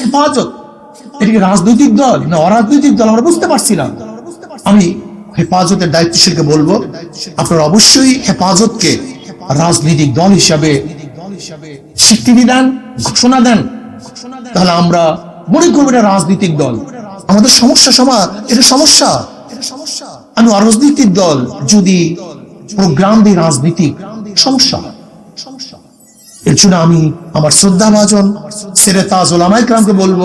হেফাজত। এটা রাজনৈতিক দল না অরাজনৈতিক দল? আমরা বুঝতে পারছিলাম আমি হেফাজতের দায়িত্বশীলকে বলব, আপনারা অবশ্যই হেফাজতকে রাজনৈতিক দল হিসাবে স্বীকৃতি দেন, ঘোষণা দেন। তাহলে আমরা মনে করব এটা রাজনৈতিক দল। আমাদের সমস্যা সমাজ, এটা সমস্যা। আমি অরাজনৈতিক দল যদি প্রোগ্রাম দিই রাজনীতিক সমস্যা। এর জন্য আমি আমার শ্রদ্ধা ভাজন সেরে তাজ ওলামাই ক্রামকে বলব,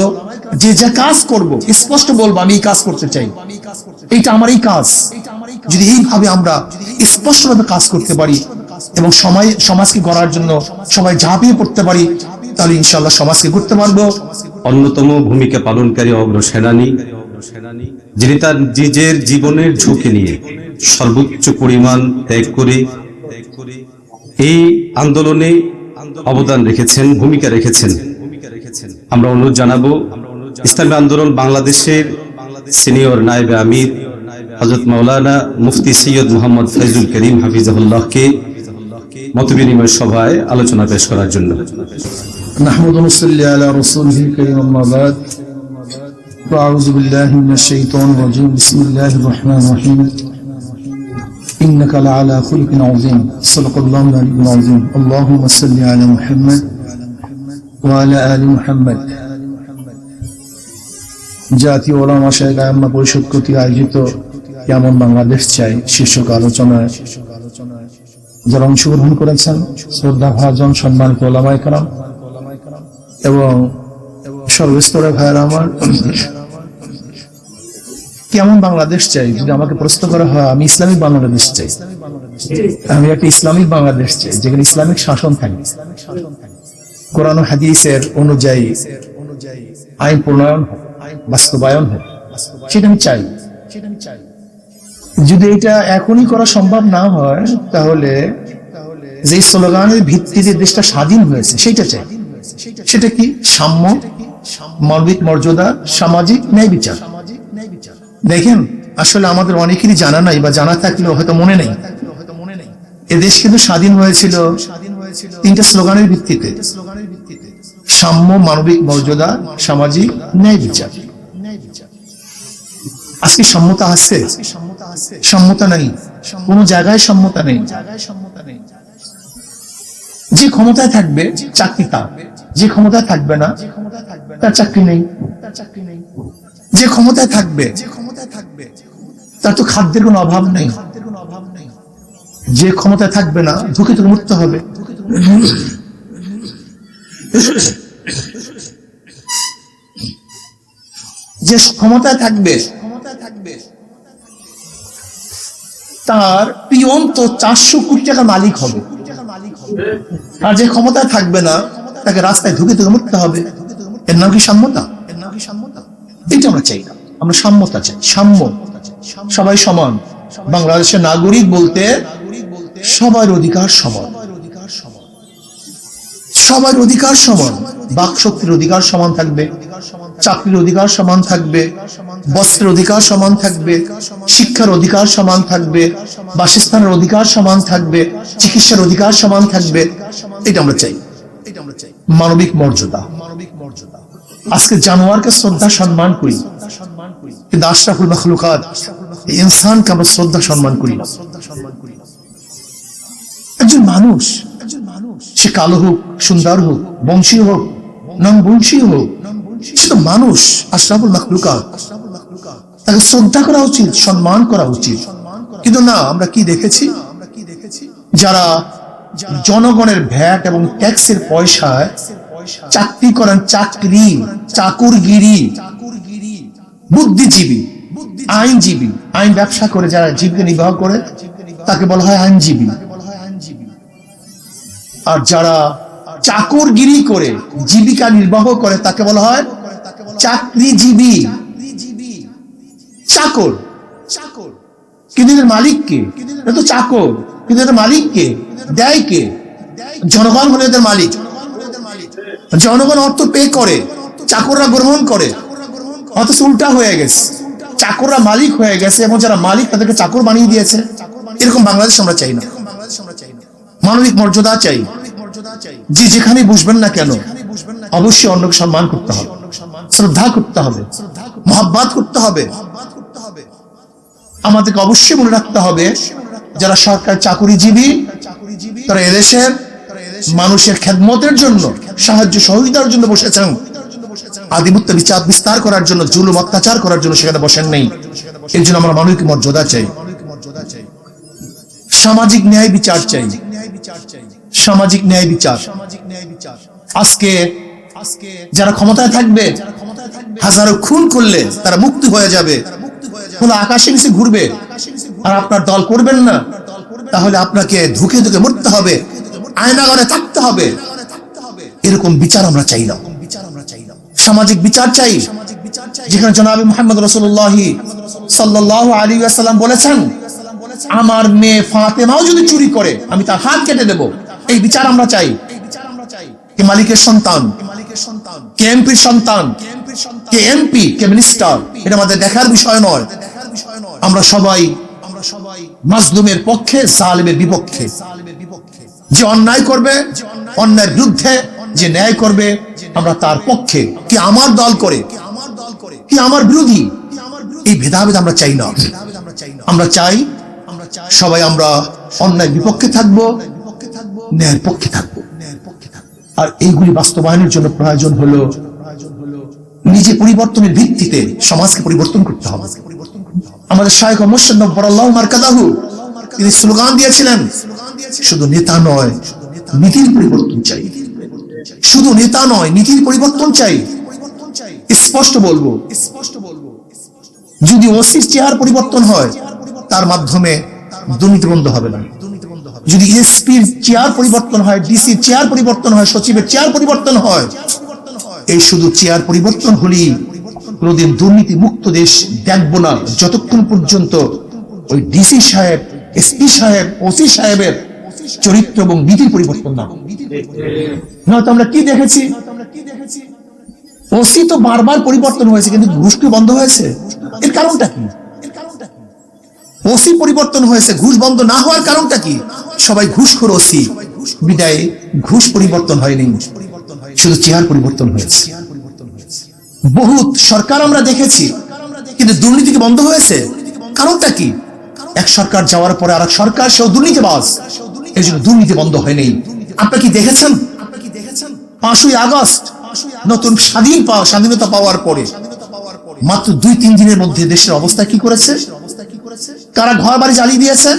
যে যে কাজ করব, স্পষ্ট বলব, আমি এই কাজ করতে চাই। এইটা আমার এই কাজ। যদি এইভাবে আমরা স্পষ্টভাবে কাজ করতে পারি এবং সময়, সমাজকে গড়ার জন্য সবাই ঝাঁপিয়ে পড়তে পারি, তাহলে ইনশাল্লাহ সমাজকে করতে পারব। অন্যতম ভূমিকা পালনকারী অগ্র সেনানী, যিনি তার নিজের জীবনের ঝুঁকি নিয়ে সর্বোচ্চ পরিমাণ ত্যাগ করে এই আন্দোলনে অবদান রেখেছেন, ভূমিকা রেখেছেন। আমরা অনুরোধ জানাবো ইসলামী আন্দোলন বাংলাদেশের সিনিয়র নায়েবে আমির হজরত মাওলানা মুফতি সৈয়দ মোহাম্মদ ফৈজুল করিম হাফিজাহুল্লাহকে মতবিনিময় সভায় আলোচনা পেশ করার জন্য نحمد ونصلي على رسوله الكريم أما بعد وأعوذ بالله من الشيطان الرجيم بسم الله الرحمن الرحيم إنك لعلى خلق عظيم صدق الله العلي العظيم اللهم صل على محمد ওয়ালা আলী মুহাম্মদ জাতীয় ওলামা শেখ আয়াম্মা পরিষদ কর্তৃক আয়োজিত কেমন বাংলাদেশ চাই শীর্ষক আলোচনায় যারা অংশগ্রহণ করেছেন, শ্রদ্ধা ভাজন, সম্মানিত ওলামায় কালাম এবং সর্বস্তরে ভাইয়ের আমার, কেমন বাংলাদেশ চাই? যদি আমাকে প্রশ্ন করা হয়, আমি ইসলামিক বাংলাদেশ চাই। আমি একটা ইসলামিক বাংলাদেশ চাই, যেখানে ইসলামিক শাসন থাকে ইসলামিক শাসন থাকে কোরআন হাদিসের অনুযায়ী আইন প্রণয়ন হোক বাস্তবায়ন হোক, সেটা আমি চাই। যদি এটা এখনই করা সম্ভব না হয়, তাহলে যে স্লোগানের ভিত্তিতে দেশটা স্বাধীন হয়েছে, সেটা চাই। সেটা কি সাম্য, মানবিক মর্যাদা, সামাজিক ন্যায় বিচার? দেখেন, আসলে আমাদের অনেকেরই জানা নাই বা জানা থাকলেও হয়তো মনে নেই। এ দেশ কিন্তু স্বাধীন হয়েছিল তিনটা স্লোগানের ভিত্তিতে। সাম্য মানবিক মর্যাদা, সামাজিক ন্যায় বিচার। আজকে সম্মতা আছে? সম্মতা নেই। কোন জায়গায় সম্মতা নেই। যে ক্ষমতায় থাকবে, চাকরি তার। যে ক্ষমতায় থাকবে না, তার চাকরি নেই। যে ক্ষমতায় থাকবে, তার তো খাদ্যের কোনো অভাব নেই। যে ক্ষমতায় থাকবে না ঝুঁকি থেকে মুক্ত হবে। যে ক্ষমতায় থাকবে তার পিয়ন তো চারশো কোটি টাকা মালিক হবে। আর যে ক্ষমতায় থাকবে না, তাকে রাস্তায় ঢুকে থেকে মরতে হবে। এর নাম কি সাম্যতা? এটা আমরা চাই না। আমরা সাম্যতা চাই। সাম্য। সবাই সমান। বাংলাদেশের নাগরিক বলতে সবার অধিকার সমান। সবার অধিকার সমান বাক শক্তির অধিকার সমান থাকবে, চাকরির অধিকার সমান থাকবে, বস্ত্রের অধিকার সমান থাকবে, শিক্ষার অধিকার সমান থাকবে, বাসস্থানের অধিকার সমান থাকবে, চিকিৎসার অধিকার সমান থাকবে। এটা আমরা চাই। মানবিক মর্যাদা। আজকে জানোয়ারকে শ্রদ্ধা সম্মান করি। কিন্তু আশরাফুল মখলুকাত ইনসানকে আমরা শ্রদ্ধা সম্মান করি না। একজন মানুষ সে কালো হোক, সুন্দর হোক, বংশী হোক নন বংশী হোক, সে তো মানুষ, আশরাফুল মখলুকাত। তাকে শ্রদ্ধা করা উচিত, সম্মান করা উচিত। কিন্তু না, আমরা কি দেখেছি? যারা জনগণের ভ্যাট এবং ট্যাক্সের পয়সায় চাকরি করেন চাকরি, চাকুরগিরি, বুদ্ধিজীবী, আইনজীবী, আইন ব্যবসা করে যারা জীবিকা নির্বাহ করে, তাকে বলা হয় আইনজীবী। আর যারা চাকরগিরি করে জীবিকা নির্বাহ করে, তাকে বলা হয় চাকরিজীবী। চাকর। চাকর কিন্তু এদের মালিক কে? তো চাকর। কিন্তু এদের মালিক কে? দেয় কে? জনগণ হলে এদের মালিক। জনগণ অর্থ পে করে। চাকররা গ্রহণ করে। অথচ উল্টা হয়ে গেছে। চাকররা মালিক হয়ে গেছে এবং যারা মালিক তাদেরকে চাকর বানিয়ে দিয়েছে। এরকম বাংলাদেশ আমরা চাই না। মানবিক মর্যাদা চাই। যে যেখানে বুঝবেন না কেন, অবশ্যই অন্যকে সম্মান করতে হবে। শ্রদ্ধা করতে হবে। মহাব্বাত করতে হবে। আমাদেরকে অবশ্যই মনে রাখতে হবে, যারা সরকার চাকুরিজীবী, তারা এদেশের মানুষের খেদমতের জন্য, সাহায্য সহযোগিতার জন্য বসেছেন। আধিপত্য বিচার বিস্তার করার জন্য, জুলুম অত্যাচার করার জন্য সেখানে বসেন নেই। এর জন্য আমরা মানবিক মর্যাদা চাই। সামাজিক ন্যায় বিচার চাই। সামাজিক ন্যায় বিচার। আজকে যারা ক্ষমতায় থাকবে, হাজারো খুন করলে তারা মুক্তি হয়ে যাবে। খোলা আকাশে নিচে ঘুরবে আর আপনার দল করবেন না, তাহলে আপনাকে ধুকে ধুকে মরতে হবে আয়নাগরে থাকতে হবে। এরকম বিচার আমরা চাই না। সামাজিক বিচার চাই, যেখানে জনাবি মোহাম্মদ রসুল্লাহি সাল্লাহ আলী আসাল্লাম বলেছেন, আমার মেয়ে ফাতেমাও যদি চুরি করে, আমি তার হাত কেটে দেব। এই বিচার আমরা চাই। কে মালিকের সন্তান, কে এমপির সন্তান, কে এমপি, কে মিনিস্টার, এটা আমাদের দেখার বিষয় নয়। আমরা সবাই মাজলুমের পক্ষে বিপক্ষে। যে অন্যায় করবে, অন্যায়ের বিরুদ্ধে যে ন্যায় করবে, আমরা তার পক্ষে। কি আমার দল করে, কি আমার বিরোধী, এই ভেদাভেদ আমরা চাই না। আমরা চাই সবাই আমরা অন্যায় বিপক্ষে থাকব। ন্যায়ের পক্ষে থাকব। আর এইগুলি বাস্তবায়নের জন্য প্রয়োজন হলো নিজে পরিবর্তনের ভিত্তিতে সমাজকে পরিবর্তন করতে হবে। আমাদের শায়ক মোর্শেদ নব্বরাল্লাহ তিনি স্লোগান দিয়েছিলেন, শুধু নেতা নয়, নীতির পরিবর্তন চাই। শুধু নেতা নয়, নীতির পরিবর্তন চাই। স্পষ্ট বলব, যদি ওসির চেয়ার পরিবর্তন হয়, তার মাধ্যমে দুর্নীতি বন্ধ হবে না। যদি এসপির চেয়ার পরিবর্তন হয়, ডিসি চেয়ার পরিবর্তন হয়, সচিবের চেয়ার পরিবর্তন হয়, এই শুধু চেয়ার পরিবর্তন হলেই কোনোদিন দুর্নীতি মুক্ত দেশ দেখব না। যতক্ষণ পর্যন্ত ওই ডিসি সাহেব, এসপি সাহেব, ওসি সাহেবের চরিত্র এবং নীতির পরিবর্তন না। নয়তো আমরা কি দেখেছি? ওসি তো বারবার পরিবর্তন হয়েছে, কিন্তু ঘুষ বন্ধ হয়েছে। এর কারণটা কি? ওসি পরিবর্তন হয়েছে, ঘুষ বন্ধ না হওয়ার কারণটা কি? সবাই ঘুষখোর ওসি। বিদায়, ঘুষ পরিবর্তন হয়নি। শুধু চেয়ার পরিবর্তন হয়েছে। বহুত সরকার আমরা দেখেছি, কিন্তু দুর্নীতি কি বন্ধ হয়েছে? কারণটা কি? এক সরকার যাওয়ার পরে আর সরকার, সেও দুর্নীতিবাজ। এই জন্য দুর্নীতি বন্ধ হয়নি আপনারা কি দেখেছেন? পাঁচই আগস্ট, নতুন স্বাধীন স্বাধীনতা পাওয়ার পরে, মাত্র দুই তিন দিনের মধ্যে দেশের অবস্থা কি করেছে? কারা ঘর বাড়ি জ্বালিয়ে দিয়েছে?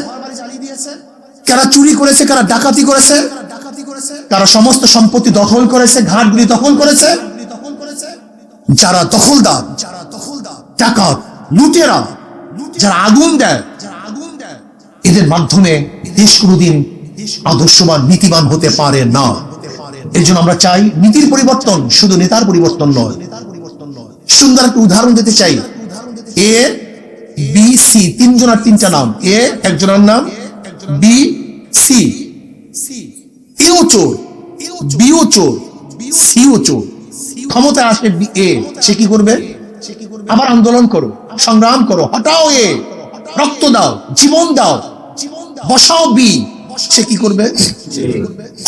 কারা চুরি করেছে? কারা ডাকাতি করেছে? কারা সমস্ত সম্পত্তি দখল করেছে? ঘাটগুলি দখল করেছে? যারা দখলদার ডাকাত লুটেরা, যারা আগুন দেয়, এদের মাধ্যমে দেশ কোনোদিন আদর্শবান, নীতিবান হতে পারে না। এর জন্য আমরা চাই নীতির পরিবর্তন, শুধু নেতার পরিবর্তন নয়। সুন্দর একটা উদাহরণ দিতে চাই। এ বি সি তিনজনের তিনটা নাম। এ একজনের নাম। বি সি এও চোর। বিও চোর। সিও চোর। ক্ষমতায় আসে এ সে কি করবে? আবার আন্দোলন করো, সংগ্রাম করো, হটাও এ। রক্ত দাও, জীবন দাও। বসাও বি সে কি করবে?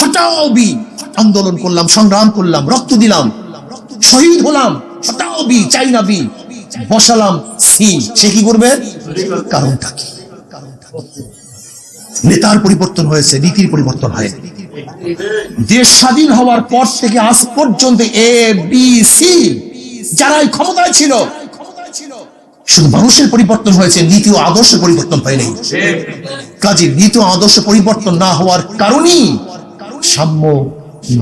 হটাও বি আন্দোলন করলাম, সংগ্রাম করলাম, রক্ত দিলাম। শহীদ হলাম, হটাও বি চাই না বি বসালাম সি সে কি করবে? কারণটা কি নেতার পরিবর্তন হয়েছে, নীতির পরিবর্তন হয়নি দেশ স্বাধীন হওয়ার পর থেকে আজ পর্যন্ত এ বি সি যারাই ক্ষমতায় ছিল, শুধু মানুষের পরিবর্তন হয়েছে, নীতি ও আদর্শ পরিবর্তন হয়নি কাজে নীতি ও আদর্শ পরিবর্তন না হওয়ার কারণেই সাম্য,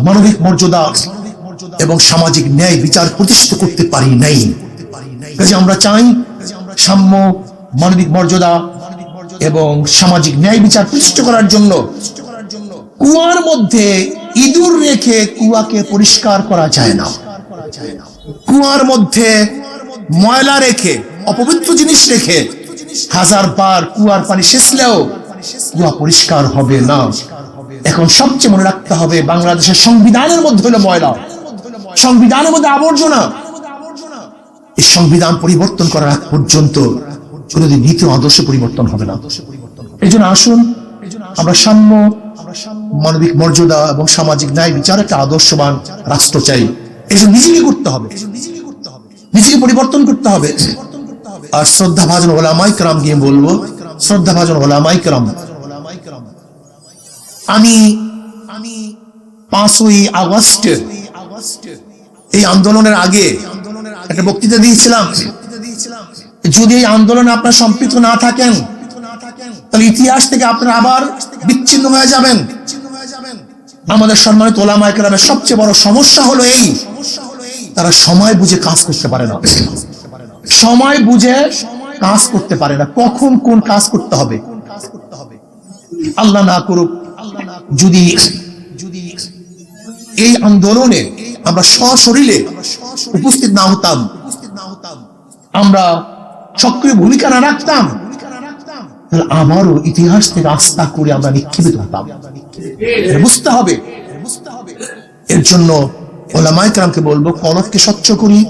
মানবিক মর্যাদা এবং সামাজিক ন্যায় বিচার প্রতিষ্ঠিত করতে পারি নাই। কাজে আমরা চাই সাম্য, মানবিক মর্যাদা এবং সামাজিক ন্যায় বিচার প্রতিষ্ঠিত করার জন্য কুয়ার মধ্যে ইঁদুর রেখে কুয়াকে পরিষ্কার করা যায় না। কুয়ার মধ্যে ময়লা রেখে, অপবিত্র জিনিস রেখে হাজার বার কুয়ার পানি শেষলেও কুয়া পরিষ্কার হবে না। এখন সবচেয়ে মনে রাখতে হবে, বাংলাদেশের সংবিধানের মধ্যে হলো ময়লা। সংবিধানের মধ্যে আবর্জনা। এই সংবিধান পরিবর্তন করার আগ পর্যন্ত কোনোদিন নীতি আদর্শ পরিবর্তন হবে না। এই জন্য আসুন, আমরা সাম্য, মানবিক মর্যাদা এবং সামাজিক ন্যায় বিচার একটা আদর্শবান রাষ্ট্র চাই। জন্য নিজেকে করতে হবে। নিজেকে পরিবর্তন করতে হবে। আর শ্রদ্ধা ভাজন ওলামাই কেরাম গিয়ে বলব শ্রদ্ধা ভাজন ওলামাই কেরাম আমি আমি পাঁচই আগস্টের এই আন্দোলনের আগে একটা বক্তৃতা দিয়েছিলাম। যদি এই আন্দোলনে আপনার সম্পৃক্ত না থাকেন, তাহলে ইতিহাস থেকে আপনারা আবার বিচ্ছিন্ন হয়ে যাবেন। আমাদের সম্মানিত ওলামা একরামের সবচেয়ে বড় সমস্যা হলো এই, তারা সময় বুঝে কাজ করতে পারে না। সময় বুঝে কাজ করতে পারে না। কখন কোন কাজ করতে হবে? আল্লাহ না করুক যদি যদি এই আন্দোলনে আমরা সশরীরে উপস্থিত না হতাম। আমরা সক্রিয় ভূমিকা না রাখতাম। আমারও ইতিহাস থেকে আস্থা করে আমরা নিক্ষেপিত হতাম। বুঝতে হবে। এর জন্য ওলামাই কালামকে বলব কলককে স্বচ্ছ করি।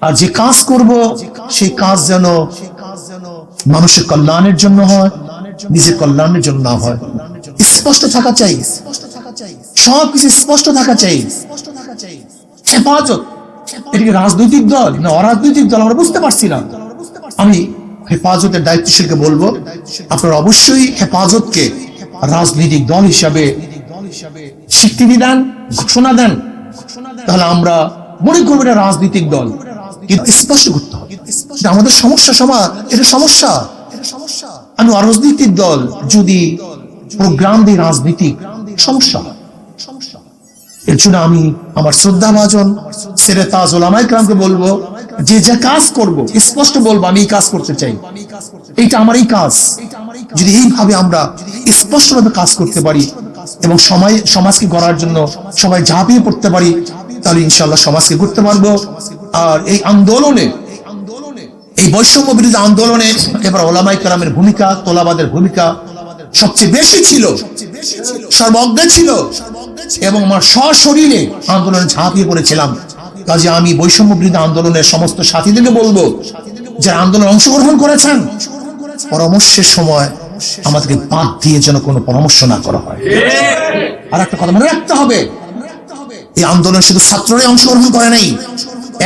আর যে কাজ করব, সেই কাজ যেন মানুষের কল্যাণের জন্য হয়, নিজের কল্যাণের জন্য না হয়। স্পষ্ট থাকা চাই। স্পষ্ট থাকা চাই। হেফাজত। রাজনৈতিক দল? না অরাজনৈতিক দল? আমরা বুঝতে পারছি না। আমি হেফাজতের দায়িত্বশীলকে বলব, আপনারা অবশ্যই হেফাজতকে রাজনৈতিক দল হিসাবে স্বীকৃতি দেন, ঘোষণা দেন। তাহলে আমরা মনে করব এটা রাজনৈতিক দল। কিন্তু স্পষ্ট করতে হবে। আমাদের সমস্যা সমা এটা সমস্যা। আমি অরাজনৈতিক দল যদি প্রোগ্রাম দিই রাজনীতিক সমাজকে গড়ার জন্য সবাই ঝাঁপিয়ে পড়তে পারি, তাহলে ইনশাল্লাহ সমাজকে করতে পারব। আর এই আন্দোলনে, এই বৈষম্য বিরোধী আন্দোলনে এবার ওলামাই কালামের ভূমিকা, তোলাবাদের ভূমিকা সবচেয়ে বেশি ছিল, সর্বজ্ঞ ছিল এবং আমার সশরীরে আন্দোলনে ঝাঁপিয়ে পড়েছিলাম। কাজে আমি বৈষম্য বিরোধী আন্দোলনের সমস্ত সাথীদেরকে বলব, যারা আন্দোলনে অংশগ্রহণ করেছেন, পরামর্শের সময় আমাদেরকে বাদ দিয়ে যেন কোনো পরামর্শ না করা হয়। আর একটা কথা মনে রাখতে হবে, এই আন্দোলন শুধু ছাত্ররাই অংশগ্রহণ করে নাই,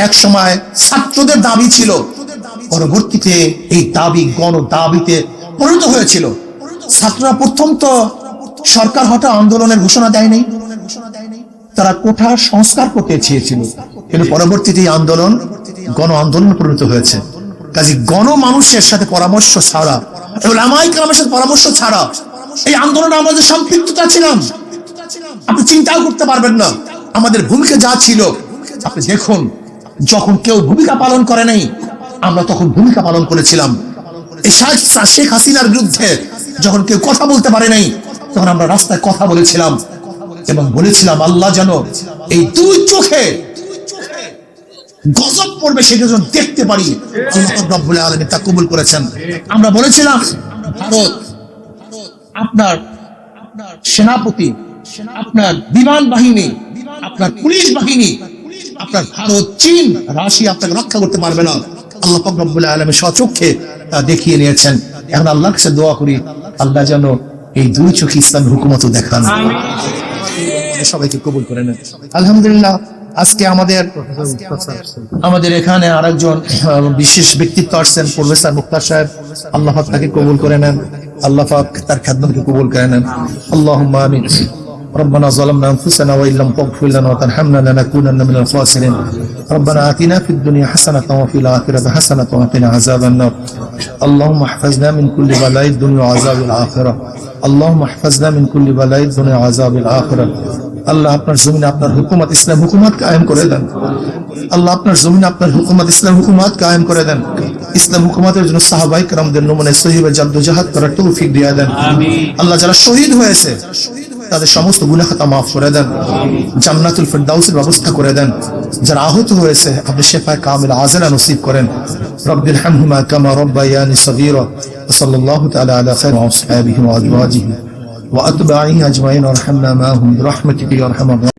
এক সময় ছাত্রদের দাবি ছিল, পরবর্তীতে এই দাবি গণ দাবিতে পরিণত হয়েছিল। ছাত্ররা প্রথম তো সরকার হঠাৎ আন্দোলনের ঘোষণা দেয়নি। তারা কোঠা সংস্কার করতে চেয়েছিল কিন্তু পরবর্তীতে আন্দোলন গণ আন্দোলনে পরিণত হয়েছে। কাজে গণ মানুষের সাথে পরামর্শ ছাড়া কালামের সাথে পরামর্শ ছাড়া এই আন্দোলনে আমাদের সম্পৃক্ততা ছিলাম, আপনি চিন্তাও করতে পারবেন না। আমাদের ভূমিকা যা ছিল, আপনি দেখুন, যখন কেউ ভূমিকা পালন করে নাই, আমরা তখন ভূমিকা পালন করেছিলাম। শেখ হাসিনার বিরুদ্ধে যখন কেউ কথা বলতে পারে নাই, তখন আমরা রাস্তায় কথা বলেছিলাম এবং বলেছিলাম, আল্লাহ যেন এই দুই চোখে গজব পড়বে সেটা যেন দেখতে পারি। আলামিন তা কবুল করেছেন। আমরা বলেছিলাম, ভারত আপনার আপনার সেনাপতি, আপনার বিমান বাহিনী, আপনার পুলিশ বাহিনী, আপনার ভারত, চীন, রাশিয়া আপনাকে রক্ষা করতে পারবে না। আল্লাহ পাক রব্বুল আলামিন স্বচক্ষে তা দেখিয়ে নিয়েছেন। এখন আল্লাহর কাছে দোয়া করি আল্লাহ যেন এই দুই চোখে ইসলাম হুকুমত দেখান সবাইকে কবুল করে নেন আলহামদুলিল্লাহ আজকে আমাদের আমাদের এখানে আরেকজন আহ, বিশেষ ব্যক্তিত্ব আসছেন প্রফেসর মুক্তার সাহেব আল্লাহ পাক তাকে কবুল করে নেন আল্লাহ পাক তার খ্যাতমতকে কবুল করে নেন আল্লাহুম্মা আমিন ربنا ظلمنا انفسنا وان لم تغفر لنا وترحمنا لنكونن من الخاسرين ربنا اتنا في الدنيا حسنه وفي الاخره حسنه وقنا عذاب النار اللهم احفظنا من كل بلاء الدنيا وعذاب الآخرة اللهم احفظنا من كل بلاء الدنيا وعذاب الآخرة আল্লাহ আপনার জমিনে আপনার হুকুমত ইসলাম হুকুমত কায়েম করে দেন। আল্লাহ আপনার জমিনে আপনার হুকুমত ইসলাম হুকুমত কায়েম করে দেন। ইসলাম হুকুমতের জন্য সাহাবাই کرامদের নমুনে সহিবে জাদ্দু জাহাদ করার তৌফিক দিয়া দেন। আল্লাহ যারা শহীদ হয়েছে তাদের সমস্ত গুনাহ খাতা মাফ করে দেন জান্নাতুল ফিরদাউসের ব্যবস্থা করে দেন যারা আহত হয়েছে আপনি শেফায় কামিল আজরা নসিব করেন রব্বির হামহুমা কামা রব্বায়ানি সগীরা সাল্লাল্লাহু তাআলা আলা খাইর আসহাবিহি ওয়া আজওয়াজিহি وأتباعه أجمعين وارحمنا معهم برحمتك يا أرحم الراحمين